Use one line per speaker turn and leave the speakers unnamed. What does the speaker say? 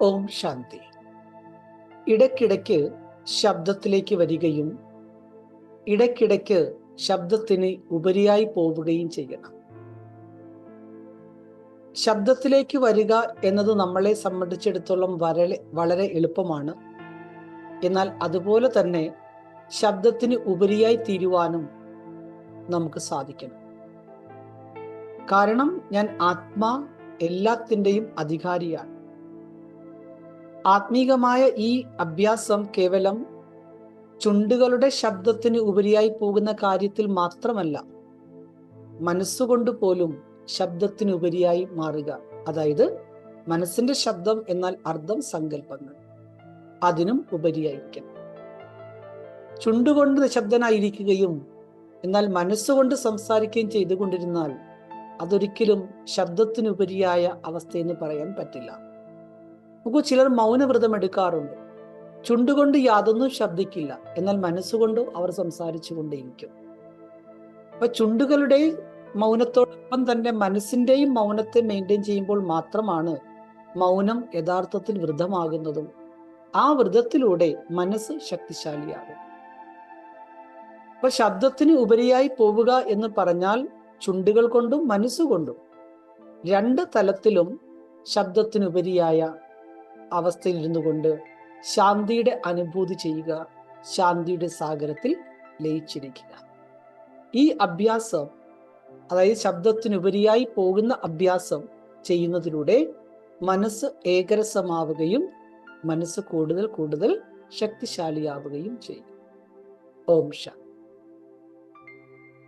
ഓം ശാന്തി. ഇടയ്ക്കിടയ്ക്ക് ശബ്ദത്തിലേക്ക് വരികയും ഇടയ്ക്കിടയ്ക്ക് ശബ്ദത്തിന് ഉപരിയായി പോവുകയും ചെയ്യണം. ശബ്ദത്തിലേക്ക് വരിക എന്നത് നമ്മളെ സംബന്ധിച്ചിടത്തോളം വളരെ വളരെ എളുപ്പമാണ്. എന്നാൽ അതുപോലെ തന്നെ ശബ്ദത്തിന് ഉപരിയായി തീരുവാനും നമുക്ക് സാധിക്കണം. കാരണം ഞാൻ ആത്മാ എല്ലാത്തിന്റെയും അധികാരിയാണ്. ആത്മീകമായ ഈ അഭ്യാസം കേവലം ചുണ്ടുകളുടെ ശബ്ദത്തിന് ഉപരിയായി പോകുന്ന കാര്യത്തിൽ മാത്രമല്ല മനസ്സുകൊണ്ട് പോലും ശബ്ദത്തിന് ഉപരിയായി മാറുക. അതായത് മനസ്സിന്റെ ശബ്ദം എന്നാൽ അർത്ഥം സങ്കല്പങ്ങൾ. അതിനും ഉപരിയായിരിക്കണം. ചുണ്ടുകൊണ്ട് നിശബ്ദനായിരിക്കുകയും എന്നാൽ മനസ്സുകൊണ്ട് സംസാരിക്കുകയും ചെയ്തുകൊണ്ടിരുന്നാൽ അതൊരിക്കലും ശബ്ദത്തിനുപരിയായ അവസ്ഥയെന്ന് പറയാൻ പറ്റില്ല. നമുക്ക് ചിലർ മൗനവ്രതം എടുക്കാറുണ്ട്. ചുണ്ടുകൊണ്ട് യാതൊന്നും ശബ്ദിക്കില്ല. എന്നാൽ മനസ്സുകൊണ്ട് അവർ സംസാരിച്ചു കൊണ്ടേയിരിക്കും അപ്പൊ ചുണ്ടുകളുടെ മൗനത്തോടൊപ്പം തന്നെ മനസ്സിന്റെയും മൗനത്തെ മെയിന്റെയിൻ ചെയ്യുമ്പോൾ മാത്രമാണ് മൗനം യഥാർത്ഥത്തിൽ വൃതമാകുന്നതും ആ വ്രതത്തിലൂടെ മനസ്സ് ശക്തിശാലിയാകും. അപ്പൊ ശബ്ദത്തിന് ഉപരിയായി പോവുക എന്ന് പറഞ്ഞാൽ ചുണ്ടുകൾ കൊണ്ടും മനസ്സുകൊണ്ടും രണ്ട് തലത്തിലും ശബ്ദത്തിനുപരിയായ അവസ്ഥയിൽ ഇരുന്നു കൊണ്ട് ശാന്തിയുടെ അനുഭൂതി ചെയ്യുക ശാന്തിയുടെ സാഗരത്തിൽ ലയിച്ചിരിക്കുക. ഈ അഭ്യാസം അതായത് ശബ്ദത്തിനുപരിയായി പോകുന്ന അഭ്യാസം ചെയ്യുന്നതിലൂടെ മനസ്സ് ഏകരസമാവുകയും മനസ്സ് കൂടുതൽ കൂടുതൽ ശക്തിശാലിയാവുകയും ചെയ്യും. ഓം ശാന്തി.